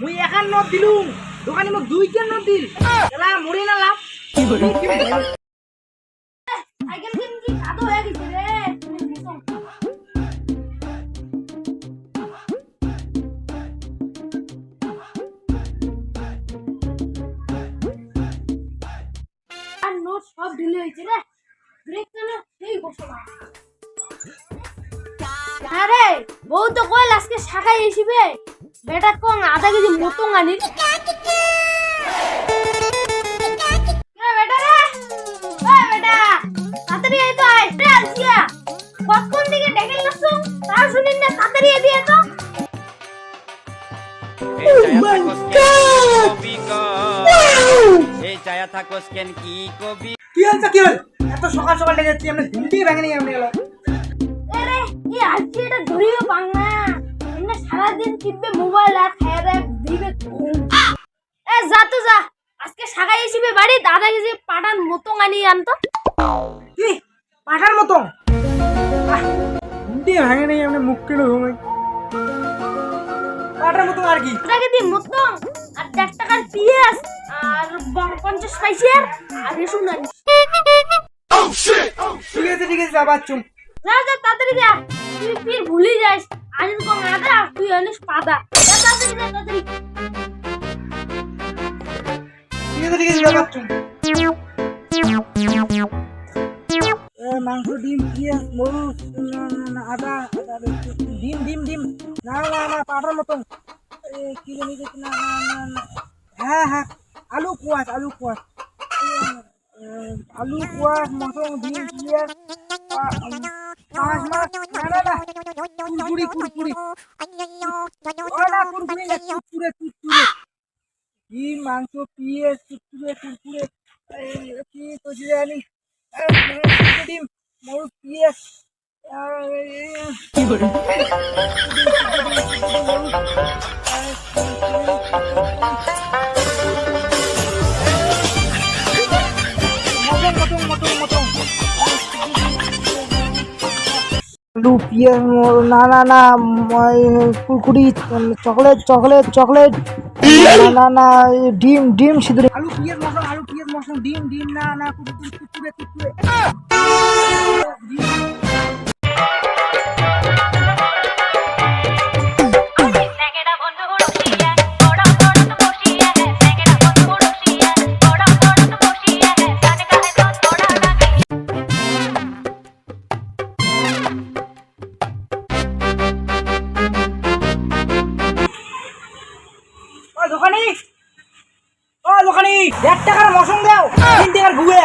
মুই একান নোট দিলুম দোকানি মোক দুইটা নোট দিল। এলা মরি না লাভ সাইকেল কিন কি কাদো হয়ে গেছে রে আর নোট সব ঢিলে হয়েছে রে ব্রেক কেন সেই বসো না আরে বউ তো কইল আজকে শাখায় এসিবে? বেটা কোন আধা কেজি মতন আলসিয়া কতক্ষণ থেকে ডেকে লাগছো তাও শুনিন না তাড়াতাড়ি এ তো। এই চায়া থাকোস কেন কি কবি কি হচ্ছে কি হল এত সকাল সকাল লেগে যাচ্ছি আমরা হিন্দি ভেঙে নিয়ে আমরা আরে এই আলসিয়াটা ধরিও না। এমনি সারাদিন টিপবে মোবাইল আর খায় রে দিবে এ যা তো যা। আজকে শাখায় এসিবে বাড়ি দাদা কেজি পাটান মতন আনি আনতো কি? পাঠার মতো? আহ, হিন্দি ভেঙে নিয়ে আমরা মুখ কেটে ঘুমাই। পাঠার মতো আর কি? দাদা কেজি মতন আর দেড় টাকার পিঁয়াজ আর পঞ্চাশ পয়সার আর রেশন আনিস ঠিক আছে ঠিক আছে আবার চুম। যা যা তাড়াতাড়ি যা। তুই ফির ভুলে যাস। আনিস কম আদা তুই আনিস পাদা। যা তাড়াতাড়ি যা তাড়াতাড়ি। ঠিক আছে ঠিক আছে আবার চুম এ, মাংস ডিম পেঁয়াজ মরুচ না, না, না, আদা আদা ডিম ডিম ডিম। না না না পাঠার মতন। এ, কি জানি দেখি না না না না। হ্যাঁ হ্যাঁ আলু কুয়াশ আলু কুয়াশ। এ, এ, আলু কুয়াশ মটন ডিম পেঁয়াজ কুরকুরি কুরকুরি। ও না কুরকুরি কুরকুরে। কুরকুরে ডিম মাংস পেঁয়াজ কুরকুরে কুরকুরে। কি কইছি জানি ডিম পেঁয়াজ আর এই, মটন আলু পেঁয়াজ না না না কুড়কুড়ি চকলেট চকলেট চকলেট। না না না ডিম ডিম সিঁদুরে। আলু পিয়ার মশলা আলু পেঁয়াজ মশলা ডিম ডিম না না কুরকুরি কুরকুরে কুরকুরে দোকানি ও দোকানি দেড় টাকার মশন দাও তিন টাকার গুয়ে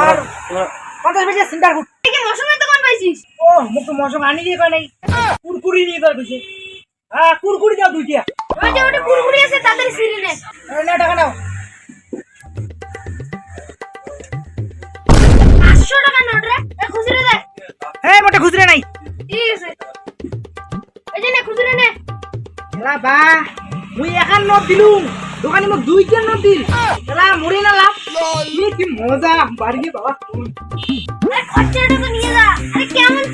আর পঞ্চাশ পয়সা সিন্টার গুড়। কি দোকান পাইছিস? ও মুখ তো মশন আনি দিয়ে কয় নাই। কুরকুরি নিয়ে কয় কইছে। হ্যাঁ কুরকুরি দাও দুইটা ওই ওটা কুরকুরি আছে তাড়াতাড়ি সিরি নে। না টাকা নাও। পাঁচশো টাকা নোট রে এ দে। হ্যাঁ মোটে খুচরে নাই। ঠিক আছে। এই যে নে খুচরো নে। বা। মুই একান নোট দিলুম দোকানি মোক দুইটা নোট দিল। এলা মরি না লাভ। কি মজা। বাড়ি গিয়ে বাবা খরচাটা তো নিয়ে যা। আরে কেমন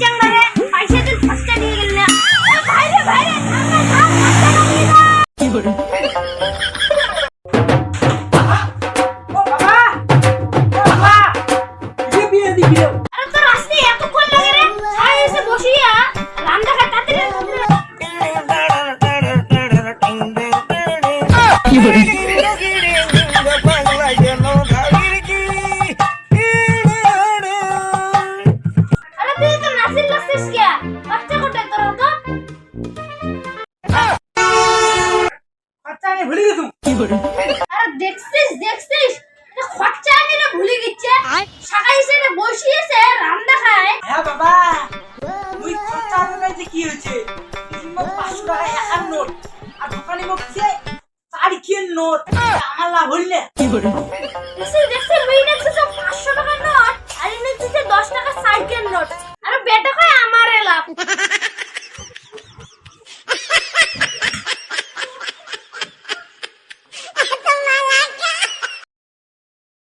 আর দেখছিস দেখছিস? খরচা আমি না ভুলে গেছে। সকালে সেটা বসিয়েছে রান্না খায় হ্যাঁ বাবা। ওই খরচা আনাতে কি হয়েছে? পাঁচশো টাকা একার নোট আর দোকানে বসছে চার নোট। আমার লাভ হইলে কি করে? দেখছিস দেখছিস ওই দেখছিস পাঁচশো টাকার নোট আর এনে দিচ্ছে দশ টাকা সাইকেল নোট। আর বেটা কয় আমারে লাভ।